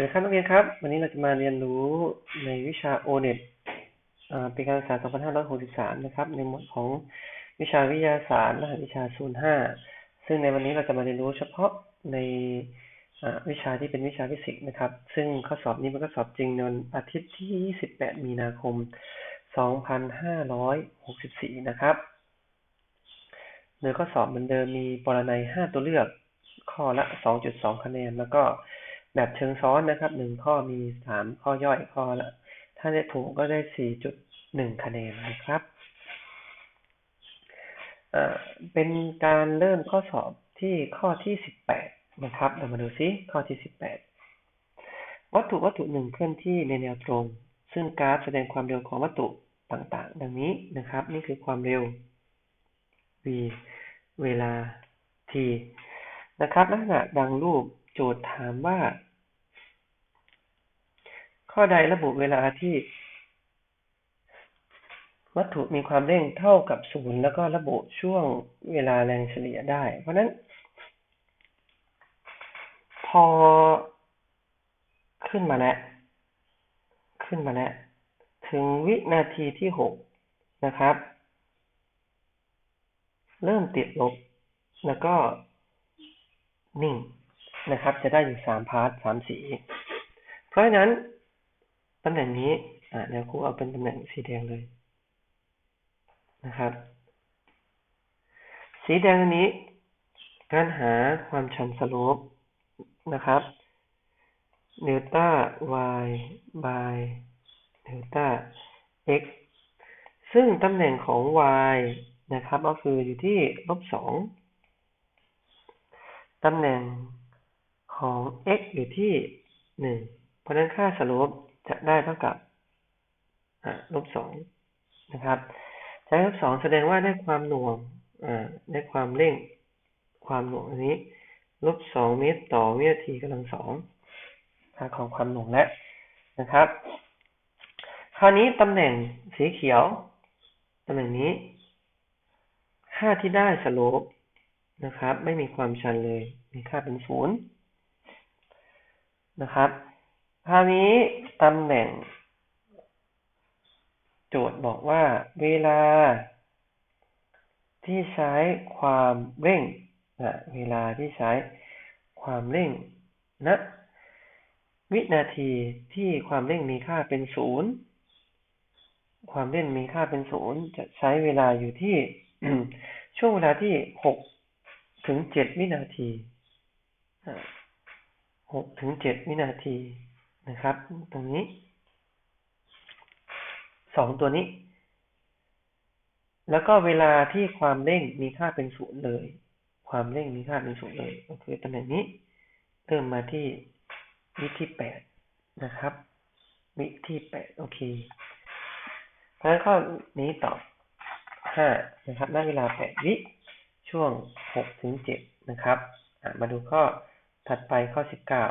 สวัสดีครับนักเรียนครับ วันนี้เราจะมาเรียนรู้ในวิชา O-NET อ่าปีการศึกษา 2563 นะครับ ในหมวดของวิชาวิทยาศาสตร์รหัสวิชา 05 ซึ่งในวันนี้เราจะมาเรียนรู้เฉพาะในวิชาที่เป็นวิชาฟิสิกส์นะครับ ซึ่งข้อสอบนี้เป็นข้อสอบจริงในวันอาทิตย์ที่ 28 มีนาคม 2564 นะครับโดยข้อสอบเหมือนเดิมมีปรนัย 5 ตัวเลือก ข้อละ 2.2 คะแนน แล้วก็ แบบเชิงซ้อนนะครับหนึ่งข้อมีสามข้อย่อยข้อละ ถ้าได้ถูกก็ได้4.1คะแนนนะครับเป็นการเริ่มข้อสอบที่ข้อที่18นะครับ เรามาดูซิข้อที่18วัตถุวัตถุหนึ่งเคลื่อนที่ในแนวตรง ซึ่งกราฟแสดงความเร็วของวัตถุต่างๆ ดังนี้นะครับ นี่คือความเร็ว v เวลา t นะครับลักษณะดังรูปโจทย์ถามว่า ข้อใดระบุเวลาที่ วัตถุมีความเร่งเท่ากับศูนย์แล้วก็ระบุช่วงเวลาแรงเฉลี่ยได้ เพราะนั้น พอขึ้นมาแล้วขึ้นมาแล้วถึงวินาทีที่หกนะครับ เริ่มติดลบ แล้วก็นิ่งนะครับ จะได้อยู่สามพาร์ทสามสี เพราะฉะนั้น ตำแหน่งนี้อ่าเดี๋ยวครูเอาเป็นตำแหน่งสีแดงเลยนะครับ สีแดงอันนี้ การหาความชันสโลปนะครับเดลต้า y by เดลต้า x ซึ่งตำแหน่งของ y นะครับ ก็คืออยู่ที่ลบสองตำแหน่งของ x อยู่ที่หนึ่งเพราะนั้นค่าสโลป จะได้เท่ากับลบสองนะครับใช้ลบสองแสดงว่าได้ความหน่วงได้ความเร่ง ความหน่วงอันนี้ลบสองเมตรต่อวินาทีกำลังสองค่าของความหน่วงแล้วนะครับ คราวนี้ตำแหน่งสีเขียวตำแหน่งนี้ค่าที่ได้สโลปนะครับ ไม่มีความชันเลย มีค่าเป็นศูนย์นะครับ คราวนี้ตำแหน่ง โจทย์บอกว่า เวลา ที่ใช้ความเร่งนะเวลาที่ใช้ความเร่งนะวินาทีที่ความเร่งมีค่าเป็นศูนย์ความเร่งมีค่าเป็นศูนย์จะใช้เวลาอยู่ที่ช่วงเวลาที่หกถึงเจ็ดวินาทีหกถึงเจ็ดวินาที นะครับ ตรงนี้สองตัวนี้ แล้วก็เวลาที่ความเร่งมีค่าเป็นศูนย์เลย ความเร่งมีค่าเป็นศูนย์เลยก็คือตำแหน่งนี้เริ่มมาที่วิที่แปดนะครับ วิที่แปดโอเคเพราะฉะนั้นข้อนี้ตอบห้านะครับได้เวลาแปดวิช่วงหกถึงเจ็ดนะครับมาดูข้อถัดไปข้อสิบเก้า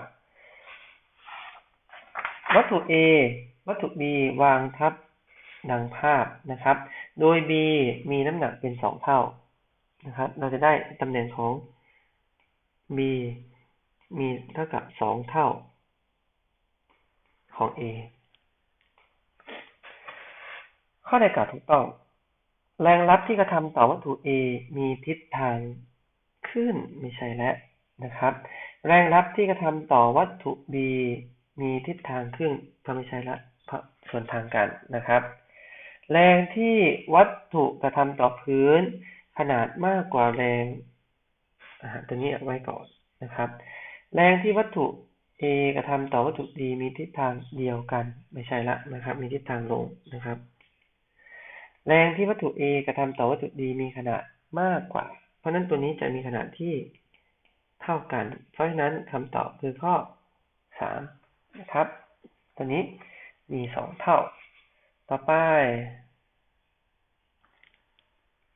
วัตถุ A วัตถุ B วางทับดังภาพนะครับ โดย B มีน้ำหนักเป็นสองเท่านะครับ เราจะได้ตำแหน่งของ B มีเท่ากับสองเท่า ของ A ข้อใดกล่าวถูกต้อง แรงรับที่กระทำต่อวัตถุ A มีทิศทางขึ้นไม่ใช่แล้วนะครับ แรงรับที่กระทำต่อวัตถุ B มีทิศทางขึ้นก็ไม่ใช่ละพระส่วนทางกันนะครับ แรงที่วัตถุกระทำต่อพื้น ขนาดมากกว่าแรงตัวนี้ไว้ก่อนนะครับ แรงที่วัตถุ A กระทำต่อวัตถุ D มีทิศทางเดียวกันไม่ใช่ละนะครับ มีทิศทางลงนะครับ แรงที่วัตถุ A กระทำต่อวัตถุ D มีขนาดมากกว่า เพราะนั้นตัวนี้จะมีขนาดที่เท่ากัน เพราะฉะนั้นคำตอบคือข้อสาม นะครับ ตัวนี้มีสองเท่า ต่อไป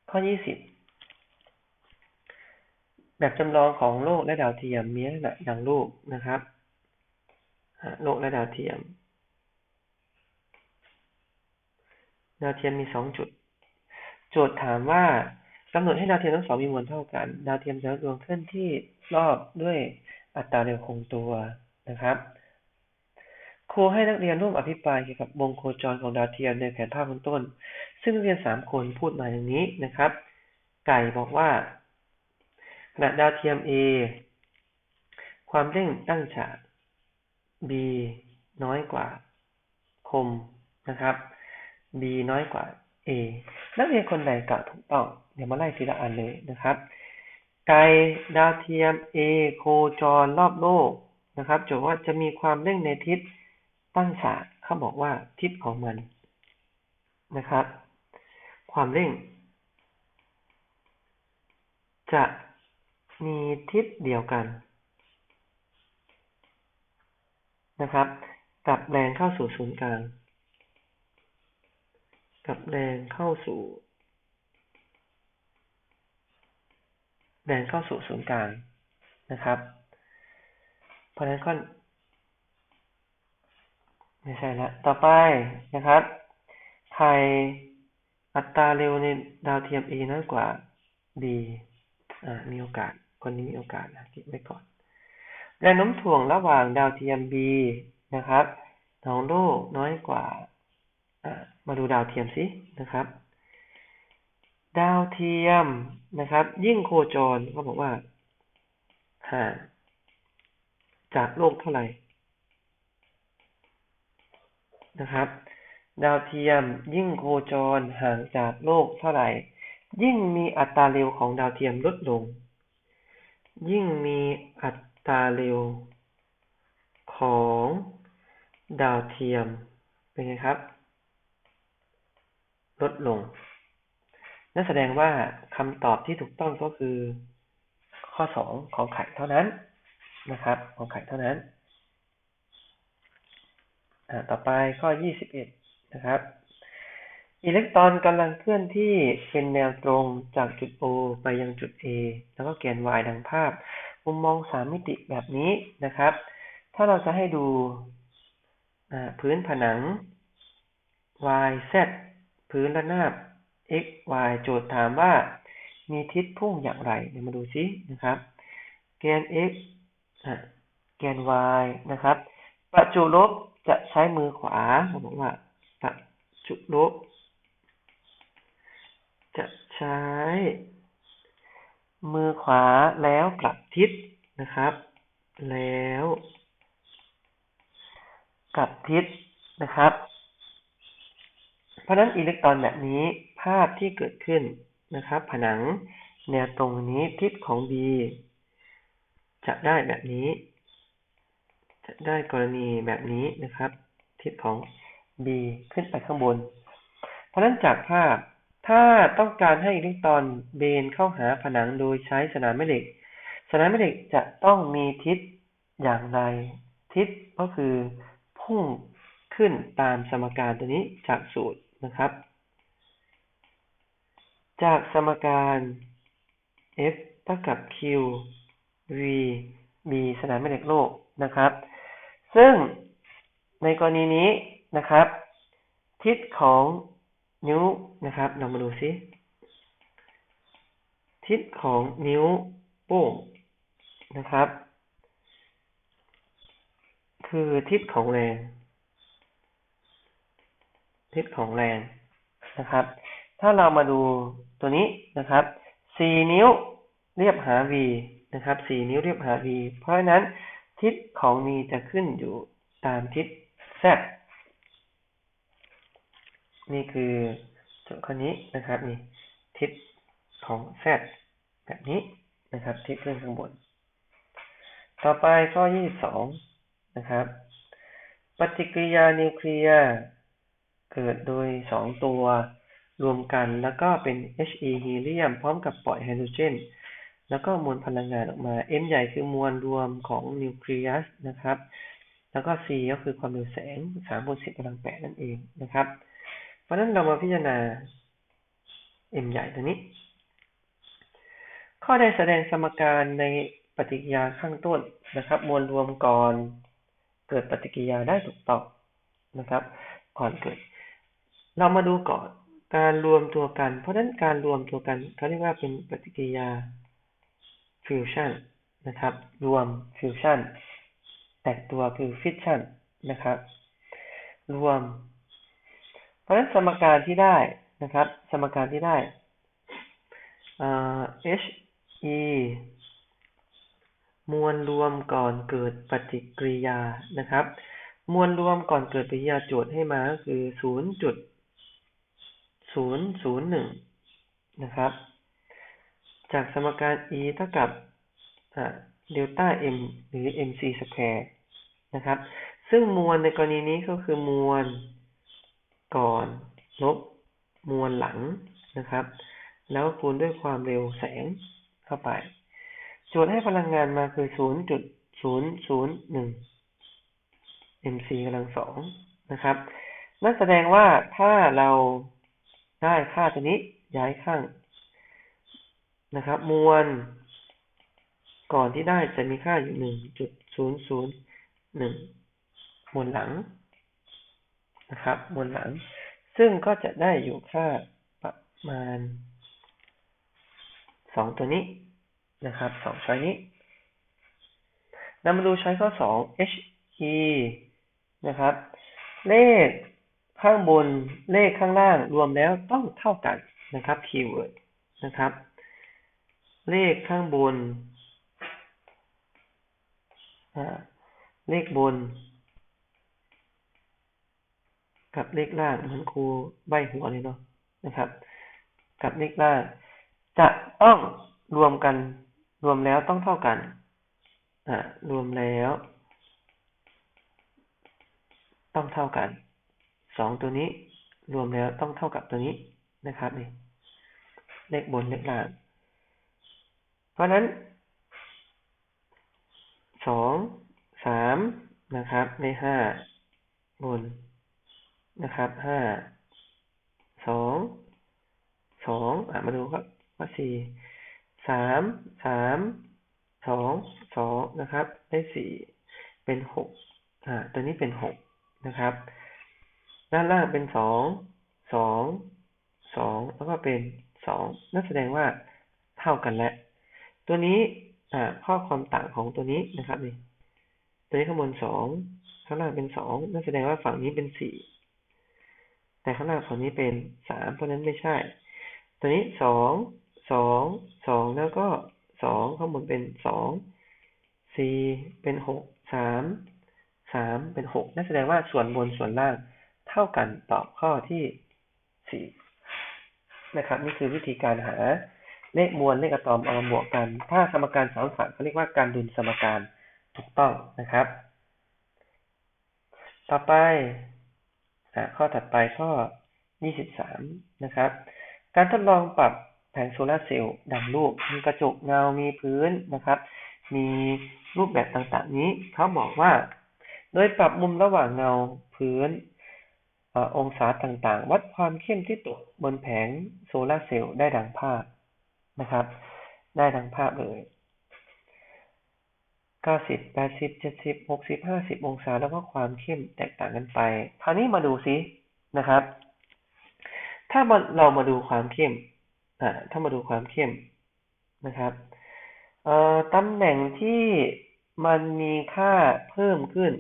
ข้อยี่สิบแบบจำลองของโลกและดาวเทียมมีลักษณะดังรูปนะครับ โลกและดาวเทียม ดาวเทียมมีสองจุด โจทย์ถามว่ากำหนดให้ดาวเทียมทั้งสองมีมวลเท่ากัน ดาวเทียมแต่ละดวงเคลื่อนที่รอบด้วยอัตราเร็วคงตัวนะครับ ครูให้นักเรียนร่วมอภิปรายเกี่ยวกับวงโคจรของดาวเทียมในแผนภาพข้างต้น ซึ่งนักเรียนสามคนพูดมาอย่างนี้นะครับ ไก่บอกว่า ขณะดาวเทียม A ความเร่งตั้งฉาก B น้อยกว่า คมนะครับ B น้อยกว่า A นักเรียนคนใดกล่าวถูกต้อง เดี๋ยวมาไล่ทีละอันเลยนะครับ ไกลดาวเทียม A โคจรรอบโลกนะครับโจทย์ว่าจะมีความเร่งในทิศ ตั้งฉากเขาบอกว่าทิศของมันนะครับ ความเร่ง จะมีทิศเดียวกันนะครับ กับแรงเข้าสู่ศูนย์กลาง กับแรงเข้าสู่ แรงเข้าสู่ศูนย์กลางนะครับ เพราะฉะนั้นก็ ไม่ใช่และต่อไปนะครับไทยอัตราเร็วในดาวเทียม A น้อยกว่า B อ่ามีโอกาส คนนี้มีโอกาสนะเก็บไว้ก่อนแรงโน้มถ่วงระหว่างดาวเทียม B นะครับของโลกน้อยกว่าอ่ามาดูดาวเทียมสินะครับ ดาวเทียมนะครับ ยิ่งโคจรเขาบอกว่าห่างจากโลกเท่าไหร่ นะครับ ดาวเทียมยิ่งโคจรห่างจากโลกเท่าไหร่ ยิ่งมีอัตราเร็วของดาวเทียมลดลง ยิ่งมีอัตราเร็วของดาวเทียมเป็นไงครับ ลดลง นั่นแสดงว่าคำตอบที่ถูกต้องก็คือ ข้อสองของไข่เท่านั้นนะครับ ของไข่เท่านั้น ต่อไปข้อ 21 นะครับ อิเล็กตรอนกำลังเคลื่อนที่เป็นแนวตรงจากจุด O ไปยังจุด A แล้วก็แกน y ดังภาพ มุมมองสามมิติแบบนี้นะครับ ถ้าเราจะให้ดูพื้นผนัง y z พื้นระนาบ x y โจทย์ถามว่ามีทิศพุ่งอย่างไรเดี๋ยวมาดูซินะครับ แกน x แกน y นะครับ ประจุลบ จะใช้มือขวาเขาบอกว่าประจุลบจะใช้ มือขวาแล้วกลับทิศนะครับ แล้วกลับทิศนะครับ เพราะนั้นอิเล็กตรอนแบบนี้ภาพที่เกิดขึ้นนะครับ ผนังแนวตรงนี้ทิศของ B จะได้แบบนี้ ได้กรณีแบบนี้นะครับ ทิศของ B ขึ้นไปข้างบน เพราะนั้นจากภาพถ้าต้องการให้อิเล็กตรอนเบนเข้าหาผนังโดยใช้สนามแม่เหล็ก สนามแม่เหล็กจะต้องมีทิศอย่างไร ทิศก็คือพุ่งขึ้นตามสมการตัวนี้จากสูตรนะครับ จากสมการ F เท่ากับ Q V B สนามแม่เหล็กโลกนะครับ ซึ่งในกรณีนี้นะครับ ทิศของนิ้วนะครับ เรามาดูซิ ทิศของนิ้วโป้งนะครับ คือทิศของแรง ทิศของแรงนะครับ ถ้าเรามาดูตัวนี้นะครับสี่นิ้วเรียบหา v นะครับสี่นิ้วเรียบหา v เพราะฉะนั้น ทิศของมีจะขึ้นอยู่ตามทิศ z นี่คือโจทย์ข้อนี้นะครับนี่ทิศของ z แบบนี้นะครับทิศขึ้นข้างบน ต่อไปข้อ 22 นะครับ ปฏิกิริยานิวเคลียร์เกิดโดยสองตัวรวมกันแล้วก็เป็น He ฮีเลียมพร้อมกับปล่อยไฮโดรเจน แล้วก็มวลพลังงานออกมา M ใหญ่คือมวลรวมของนิวเคลียสนะครับ แล้วก็ C ก็คือความเร็วแสง3บน10กำลัง8นั่นเองนะครับ เพราะนั้นเรามาพิจารณา M ใหญ่ตัวนี้ ข้อใดแสดงสมการในปฏิกิริยาข้างต้นนะครับ มวลรวมก่อนเกิดปฏิกิริยาได้ถูกต้องนะครับก่อนเกิด เรามาดูก่อนการรวมตัวกัน เพราะนั้นการรวมตัวกันเขาเรียกว่าเป็นปฏิกิริยา ฟิวชั่นนะครับ รวมฟิวชั่นแตกตัวคือฟิชชั่นนะครับ รวม เพราะฉะนั้นสมการที่ได้นะครับ สมการที่ได้ h e มวลรวมก่อนเกิดปฏิกิริยานะครับ มวลรวมก่อนเกิดปฏิกิริยาโจทย์ให้มาก็คือ 0.001 นะครับ จากสมการ e เท่ากับเดลต้า m หรือ mc สแควร์นะครับ ซึ่งมวลในกรณีนี้ก็คือมวลก่อนลบมวลหลังนะครับ แล้วคูณด้วยความเร็วแสงเข้าไปโจทย์ให้พลังงานมาคือ 0.001 mc กำลังสองนะครับ นั่นแสดงว่าถ้าเราได้ค่าตัวนี้ย้ายข้าง นะครับ มวล ก่อนที่ได้จะมีค่าอยู่1.001มวลหลังนะครับ มวลหลัง ซึ่งก็จะได้อยู่ค่าประมาณสองตัวนี้นะครับสองช้อยนี้นำมาดูช้อยข้อสอง h e นะครับ เลขข้างบนเลขข้างล่างรวมแล้วต้องเท่ากันนะครับคีย์เวิร์ดนะครับ เลขข้างบน เลขบน กับเลขล่างเหมือนครูใบหัวเลยเนาะนะครับ กับเลขล่าง จะต้องรวมกัน รวมแล้วต้องเท่ากันอ่ารวมแล้ว ต้องเท่ากันสองตัวนี้ รวมแล้วต้องเท่ากับตัวนี้นะครับนี่เลขบนเลขล่าง เพราะนั้นสองสามนะครับในห้าบนนะครับห้าสองสองอะมาดูครับว่าสี่สามสามสองสองนะครับ ได้สี่เป็นหกอ่าตัวนี้เป็นหกนะครับ ด้านล่างเป็นสองสองสองแล้วก็เป็นสองนั่นแสดงว่าเท่ากันแล้ว ตัวนี้ข้อความต่างของตัวนี้นะครับนี่ตัวนี้ข้างบนสองข้างล่างเป็นสองนั่นแสดงว่าฝั่งนี้เป็นสี่แต่ข้างล่างฝั่งนี้เป็นสามเพราะนั้นไม่ใช่ ตัวนี้สองสองสองแล้วก็สองข้างบนเป็นสองสี่เป็นหกสามสามเป็นหกนั่นแสดงว่าส่วนบนส่วนล่างเท่ากันตอบข้อที่สี่นะครับ นี่คือวิธีการหา เลขมวลเลขอะตอมเอามาบวกกัน ถ้าสมการสองฝั่งเขาเรียกว่าการดุลสมการถูกต้องนะครับ ต่อไปข้อถัดไปข้อ 23 นะครับ การทดลองปรับแผงโซลาร์เซลล์ดังรูป มีกระจกเงา มีพื้นนะครับ มีรูปแบบต่างๆนี้ เขาบอกว่า โดยปรับมุมระหว่างเงาพื้นอองศาต่างๆ วัดความเข้มที่ตกบนแผงโซลาร์เซลล์ได้ดังภาพ นะครับ ได้ดังภาพเลยเก้าสิบแปดสิบเจ็ดสิบหกสิบห้าสิบองศา แล้วก็ความเข้มแตกต่างกันไป คราวนี้มาดูซินะครับ ถ้าเรามาดูความเข้มอ่าถ้ามาดูความเข้มนะครับเอ่อตำแหน่งที่มันมีค่าเพิ่มขึ้น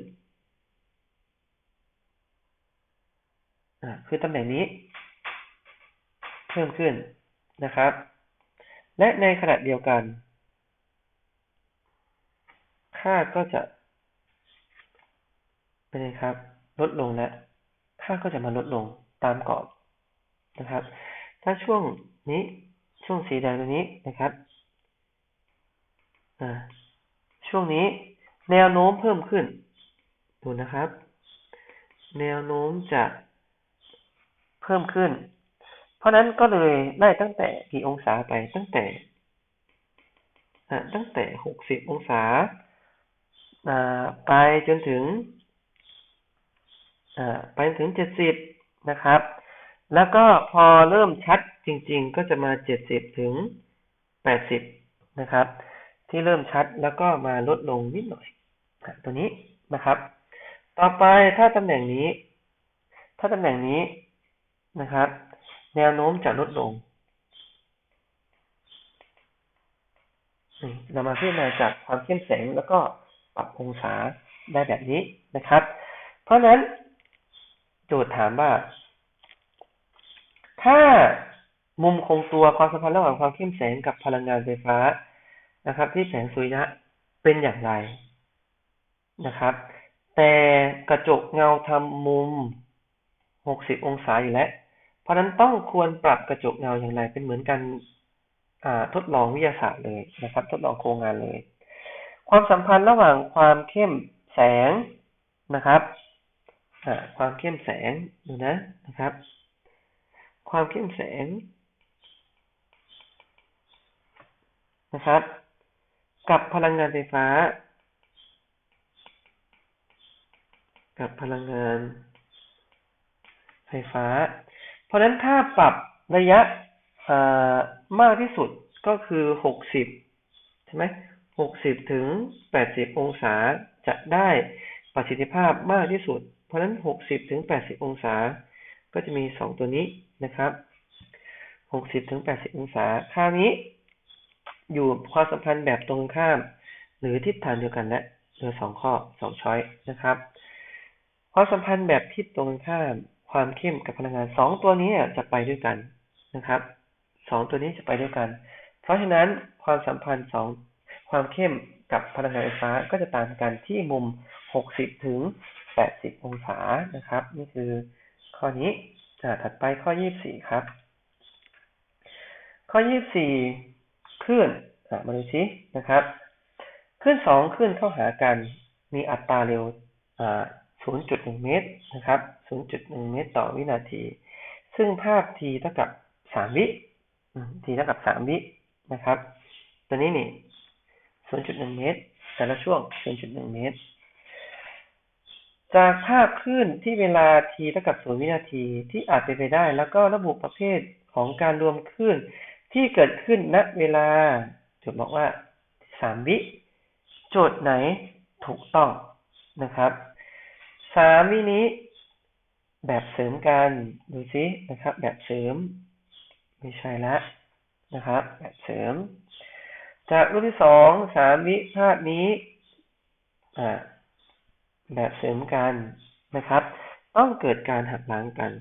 อ่าคือตำแหน่งนี้ เพิ่มขึ้นนะครับ และในขณะเดียวกัน ค่าก็จะเป็นไงครับ ลดลงและ ค่าก็จะมาลดลงตามกรอบนะครับ ถ้าช่วงนี้ช่วงสีแดงตรงนี้นะครับช่วงนี้แนวโน้มเพิ่มขึ้น ดูนะครับ แนวโน้มจะเพิ่มขึ้น เพราะนั้นก็เลยไล่ตั้งแต่กี่องศาไปตั้งแต่ตั้งแต่หกสิบองศาไปจนถึงไปถึงเจ็ดสิบนะครับ แล้วก็พอเริ่มชัดจริง ๆ ก็จะมาเจ็ดสิบถึงแปดสิบนะครับ ที่เริ่มชัดแล้วก็มาลดลงนิดหน่อยตัวนี้นะครับ ต่อไปถ้าตำแหน่งนี้ ถ้าตำแหน่งนี้นะครับ แนวโน้มจะลดลงเรามาพิจารณาจากความเข้มแสงแล้วก็ปรับองศาได้แบบนี้นะครับ เพราะนั้นโจทย์ถามว่า ถ้ามุมคงตัวความสัมพันธ์ระหว่างความเข้มแสงกับพลังงานไฟฟ้านะครับ ที่แสงสุริยะเป็นอย่างไรนะครับ แต่กระจกเงาทำมุม 60 องศาอยู่แล้ว ราะนั้นต้องควรปรับกระจกเงาอย่างไร เป็นเหมือนกันทดลองวิทยาศาสตร์เลยนะครับ ทดลองโครงงานเลย ความสัมพันธ์ระหว่างความเข้มแสงนะครับความเข้มแสงดูนะนะครับ ความเข้มแสงนะครับ กับพลังงานไฟฟ้า กับพลังงานไฟฟ้า เพราะนั้นถ้าปรับระยะมากที่สุดก็คือหกสิบใช่ไหมหกสิบถึงแปดสิบองศาจะได้ประสิทธิภาพมากที่สุด เพราะนั้นหกสิบถึงแปดสิบองศา ก็จะมีสองตัวนี้นะครับหกสิบถึงแปดสิบองศาคราวนี้ อยู่ความสัมพันธ์แบบตรงข้าม หรือทิศทางเดียวกันและเหลือสองข้อสองช้อยนะครับ ความสัมพันธ์แบบทิศตรงข้าม ความเข้มกับพลังงานสองตัวนี้จะไปด้วยกันนะครับสองตัวนี้จะไปด้วยกัน เพราะฉะนั้นความสัมพันธ์สองความเข้มกับพลังงานไฟฟ้าก็จะต่างกันที่มุม 60 ถึง 80 องศานะครับ นี่คือข้อนี้ถัดไปข้อ 24 ครับ ข้อ 24 คลื่นมาดูซินะครับคลื่นสองคลื่นเข้าหากันมีอัตราเร็ว0.1 เมตรนะครับ 0.1 เมตรต่อวินาที ซึ่งภาพ t เท่ากับ 3 วิทีเท่ากับสามวินะครับ ตัวนี้นี่ศูนย์จุดหนึ่งเมตร แต่ละช่วงศูนย์จุดหนึ่งเมตร จากภาพคลื่นที่เวลาทีเท่ากับศูนย์วินาทีที่อาจเป็นไปได้ แล้วก็ระบุประเภทของการรวมคลื่นที่เกิดขึ้นณเวลาจะบอกว่าสามวิ โจทย์ไหนถูกต้องนะครับสามวินี้ แบบเสริมกันดูซินะครับ แบบเสริม ไม่ใช่ละนะครับ แบบเสริม จากรูปที่สองสามวิภาพนี้แบบเสริมกันนะครับ ต้องเกิดการหักล้างกัน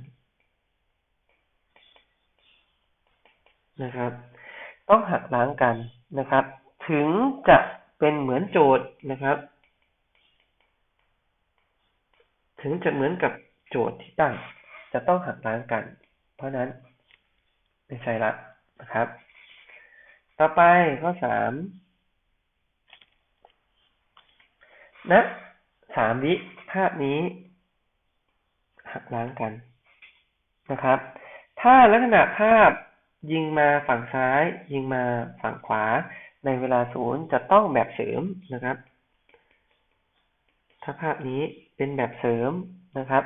นะครับ ต้องหักล้างกันนะครับ ถึงจะเป็นเหมือนโจทย์นะครับ ถึงจะเหมือนกับ โจทย์ที่ตั้งจะต้องหักล้างกัน เพราะนั้นไม่ใช่ละนะครับ ต่อไปข้อสามนะสามวิภาพนี้ หักล้างกันนะครับ ถ้าลักษณะภาพยิงมาฝั่งซ้าย ยิงมาฝั่งขวา ในเวลาศูนย์จะต้องแบบเสริมนะครับ ถ้าภาพนี้เป็นแบบเสริมนะครับ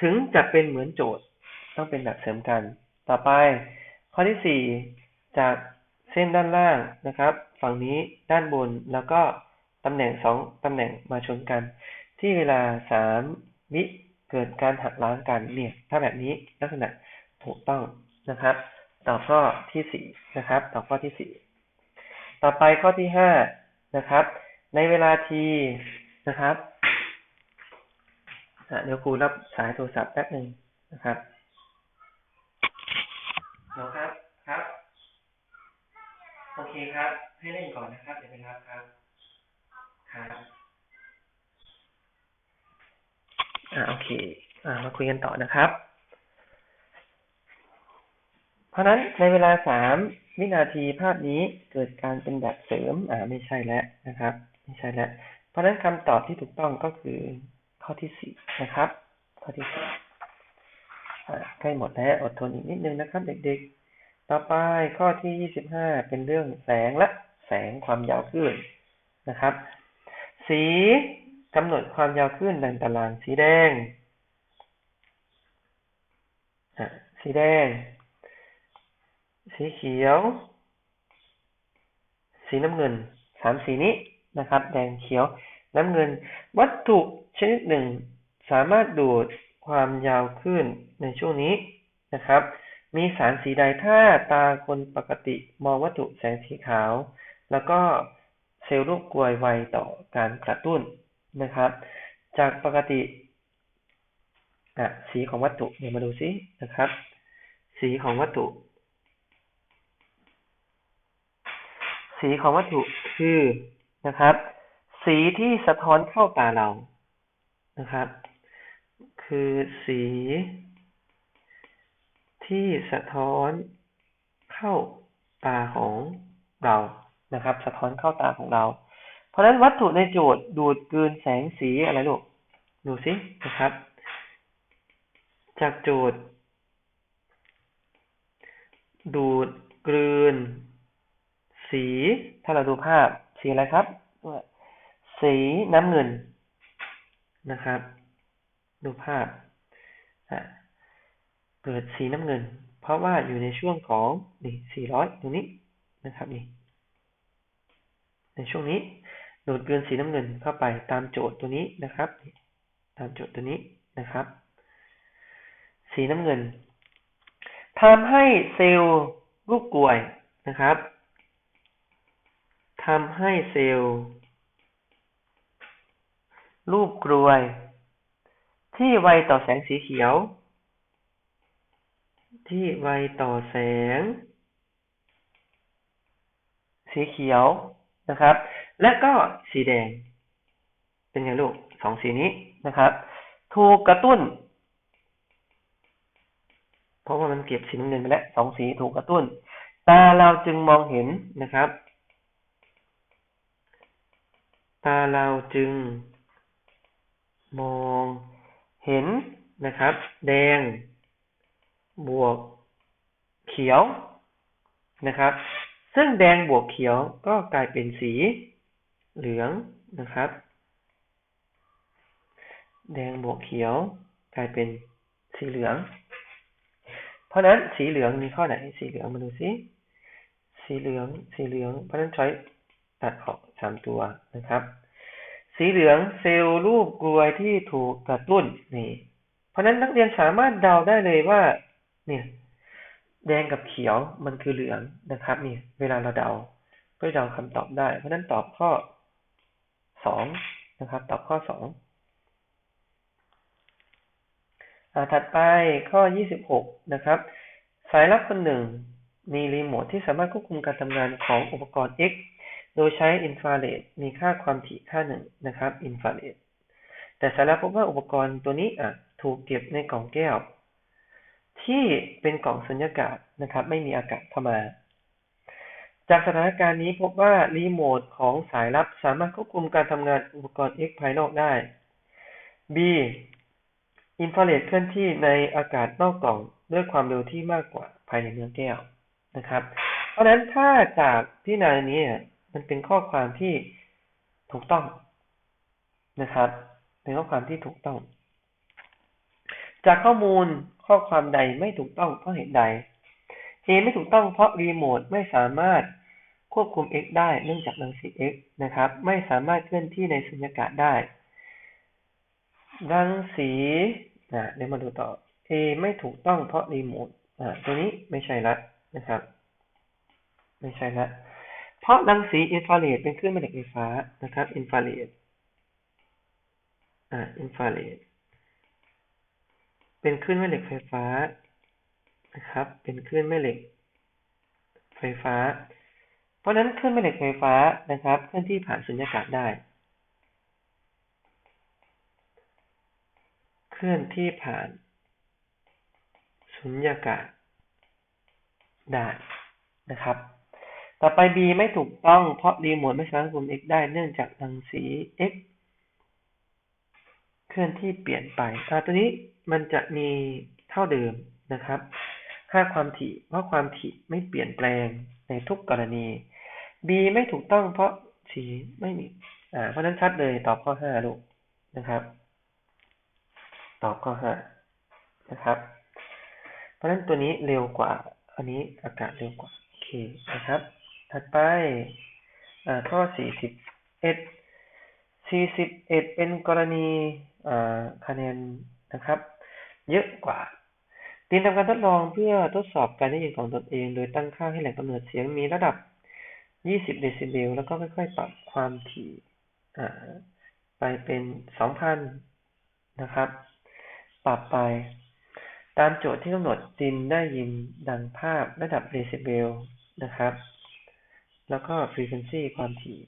ถึงจะเป็นเหมือนโจทย์ต้องเป็นแบบเสริมกัน ต่อไป ข้อที่สี่จากเส้นด้านล่างนะครับ ฝั่งนี้ด้านบนแล้วก็ตำแหน่งสองตำแหน่งมาชนกัน ที่เวลาสามวิเกิดการหักล้างกันเนี่ยถ้าแบบนี้ลักษณะถูกต้องนะครับ ต่อข้อที่สี่นะครับ ต่อข้อที่สี่ต่อไปข้อที่ห้านะครับ ในเวลาทีนะครับ เดี๋ยวครูรับสายโทรศัพท์แป๊บหนึ่งนะครับหรอครับ ครับ โอเคครับ ให้เล่นก่อนนะครับ เดี๋ยวไปรับครับ ครับอ่าโอเค อ่า มาคุยกันต่อนะครับ เพราะนั้นในเวลาสามวินาทีภาพนี้เกิดการเป็นแบบเสริม อ่า ไม่ใช่แล้วนะครับ ไม่ใช่แล้ว เพราะนั้นคำตอบที่ถูกต้องก็คือ ข้อที่สี่นะครับ ข้อที่สี่ใกล้หมดแล้วอดทนอีกนิดนึงนะครับ เด็กๆ ต่อไปข้อที่ยี่สิบห้าเป็นเรื่องแสงและแสงความยาวคลื่นนะครับ สีกำหนดความยาวคลื่นดังตารางสีแดงสีแดง สีเขียว สีน้ำเงินสามสีนี้นะครับ แดงเขียว น้ำเงิน วัตถุชนิดหนึ่ง สามารถดูดความยาวขึ้นในช่วงนี้นะครับ มีสารสีใดถ้าตาคนปกติมองวัตถุแสงสีขาว แล้วก็เซลล์รูปกลวยไวต่อการกระตุ้นนะครับ จากปกติอะสีของวัตถุเดี๋ยวมาดูซินะครับ สีของวัตถุ สีของวัตถุคือนะครับ สีที่สะท้อนเข้าตาเรานะครับ คือสีที่สะท้อนเข้าตาของเรานะครับ สะท้อนเข้าตาของเรา เพราะฉะนั้นวัตถุในโจทย์ดูดกลืนแสงสีอะไรลูกดูสินะครับ จากโจทย์ ดูดกลืน สี ถ้าเราดูภาพสีอะไรครับ สีน้ำเงินนะครับ ดูภาพเกิดสีน้ำเงิน เพราะว่าอยู่ในช่วงของนี่สี่ร้อยตรงนี้นะครับนี่ในช่วงนี้ดูดกลืนสีน้ำเงินเข้าไปตามโจทย์ตัวนี้นะครับ ตามโจทย์ตัวนี้นะครับ สีน้ำเงินทำให้เซลล์ลูกกลวยนะครับทำให้เซลล์ รูปกลวย ที่ไวต่อแสงสีเขียว ที่ไวต่อแสง สีเขียวนะครับ และก็สีแดง เป็นไงลูกสองสีนี้นะครับ ถูกกระตุ้น เพราะว่ามันเก็บสีน้ำเงินไปแล้วสองสีถูกกระตุ้น ตาเราจึงมองเห็นนะครับ ตาเราจึง มองเห็นนะครับ แดง บวกเขียวนะครับ ซึ่งแดงบวกเขียวก็กลายเป็นสีเหลืองนะครับ แดงบวกเขียวกลายเป็นสีเหลือง เพราะนั้นสีเหลืองมีข้อไหนสีเหลืองมาดูซิสีเหลือง สีเหลือง เพราะนั้นใช้ตัดออกสามตัวนะครับ สีเหลืองเซลล์รูปกลวยที่ถูกกระตุ้นนี่ เพราะนั้นนักเรียนสามารถเดาได้เลยว่า เนี่ย แดงกับเขียวมันคือเหลืองนะครับนี่เวลาเราเดาก็เดาคำตอบได้ เพราะนั้นตอบข้อสองนะครับ ตอบข้อสองถัดไปข้อยี่สิบหกนะครับ สายลับคนหนึ่งมีรีโมทที่สามารถควบคุมการทำงานของอุปกรณ์ X โดยใช้อินฟราเรดมีค่าความถี่ค่าหนึ่งนะครับอินฟราเรดแต่สาระพบว่าอุปกรณ์ตัวนี้อะถูกเก็บในกล่องแก้ว ที่เป็นกล่องสุญญากาศนะครับ ไม่มีอากาศเข้ามา จากสถานการณ์นี้พบว่ารีโมทของสายลับสามารถควบคุมการทำงานอุปกรณ์ X ภายนอกได้ B อินฟราเรดเคลื่อนที่ในอากาศนอกกล่องด้วยความเร็วที่มากกว่าภายในเนื้อแก้วนะครับ เพราะนั้นถ้าจากที่นานี้ มันเป็นข้อความที่ถูกต้องนะครับ เป็นข้อความที่ถูกต้อง จากข้อมูลข้อความใดไม่ถูกต้องเพราะเหตุใด A ไม่ถูกต้องเพราะรีโมทไม่สามารถควบคุม x ได้เนื่องจากรังสี x นะครับ ไม่สามารถเคลื่อนที่ในสุญญากาศได้ รังสีนะเดี๋ยวมาดูต่อ A ไม่ถูกต้องเพราะรีโมทอ่าตัวนี้ไม่ใช่ละนะครับ ไม่ใช่ละ เพราะรังสีอินฟราเรดเป็นคลื่นแม่เหล็กไฟฟ้านะครับอินฟราเรดอ่าอินฟราเรดเป็นคลื่นแม่เหล็กไฟฟ้านะครับ เป็นคลื่นแม่เหล็กไฟฟ้า เพราะนั้นคลื่นแม่เหล็กไฟฟ้านะครับเคลื่อนที่ผ่านสุญญากาศได้ เคลื่อนที่ผ่านสุญญากาศได้นะครับ ต่อไป b ไม่ถูกต้อง เพราะรีโมทไม่สามารถคุม x ได้เนื่องจากรังสี x เคลื่อนที่เปลี่ยนไปอ่าตัวนี้มันจะมีเท่าเดิมนะครับค่าความถี่เพราะความถี่ไม่เปลี่ยนแปลงในทุกกรณี b ไม่ถูกต้องเพราะสีไม่มีอ่าเพราะนั้นชัดเลยตอบข้อห้าลูกนะครับ ตอบข้อห้านะครับ เพราะนั้นตัวนี้เร็วกว่า อันนี้อากาศเร็วกว่า โอเคนะครับ ถัดไปข้อสี่สิบเอ็ดสี่สิบเอ็ดเป็นกรณีคะแนนนะครับ เยอะกว่าตีนทำการทดลองเพื่อทดสอบการได้ยินของตนเอง โดยตั้งค่าให้แหล่งกำเนิดเสียงมีระดับ 20 เดซิเบล แล้วก็ค่อยๆ ปรับความถี่ไปเป็น 2,000 นะครับ ปรับไป ตามโจทย์ที่กำหนดจินได้ยินดังภาพระดับเดซิเบลนะครับ แล้วก็ frequency ความถี่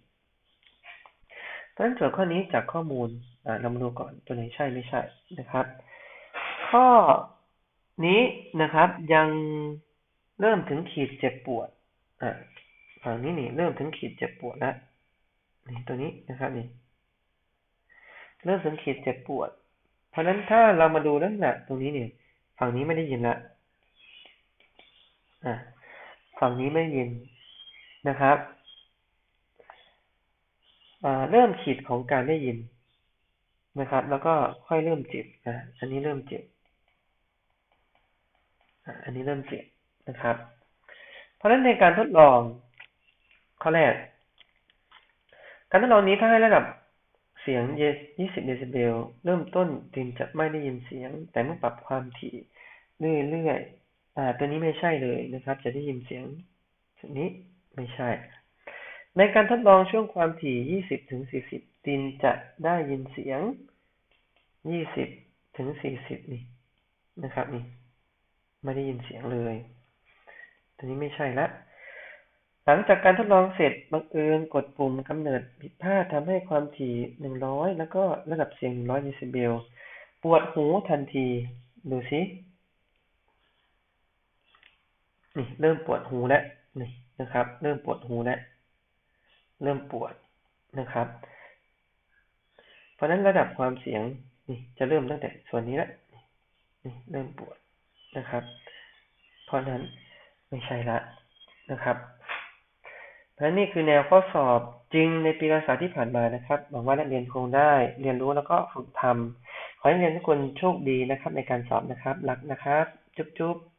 เพราะฉะนั้นโจทย์ข้อนี้จากข้อมูลเรามาดูก่อนตัวไหนใช่ไม่ใช่นะครับ ข้อนี้นะครับยังเริ่มถึงขีดเจ็บปวดอ่าฝั่งนี้นี่เริ่มถึงขีดเจ็บปวดแล้วนี่ตัวนี้นะครับนี่เริ่มถึงขีดเจ็บปวด เพราะฉะนั้นถ้าเรามาดูลักษณะตรงนี้เนี่ยฝั่งนี้ไม่ได้ยินละอ่าฝั่งนี้ไม่ยิน นะครับเริ่มขีดของการได้ยินนะครับ แล้วก็ค่อยเริ่มเจ็บอะอันนี้เริ่มเจ็บอันนี้เริ่มเจ็บนะครับ เพราะฉะนั้นในการทดลองข้อแรก การทดลองนี้ถ้าให้ระดับเสียง 20 เดซิเบล เริ่มต้นตินจะไม่ได้ยินเสียง แต่เมื่อปรับความถี่เรื่อยๆอ่าตัวนี้ไม่ใช่เลยนะครับ จะได้ยินเสียงชุดนี้ ไม่ใช่ ในการทดลองช่วงความถี่ 20ถึง40 ตินจะได้ยินเสียง 20ถึง40 นี่นะครับนี่ไม่ได้ยินเสียงเลย ตัวนี้ไม่ใช่ละหลังจากการทดลองเสร็จบังเอิญกดปุ่มกำเนิดผิดพลาดทำให้ความถี่ 100 แล้วก็ระดับเสียง 100เดซิเบล ปวดหูทันที ดูสินี่เริ่มปวดหูแล้วนี่ นะครับ เริ่มปวดหูแล้วเริ่มปวดนะครับ เพราะนั้นระดับความเสียงนี่จะเริ่มตั้งแต่ส่วนนี้ละนี่เริ่มปวดนะครับ เพราะนั้นไม่ใช่ละนะครับและนี่คือแนวข้อสอบจริงในปีการศึกษาที่ผ่านมานะครับหวังว่านักเรียนคงได้เรียนรู้แล้วก็ฝึกทำขอให้นักเรียนทุกคนโชคดีนะครับ ในการสอบนะครับรักนะครับ จุ๊บๆ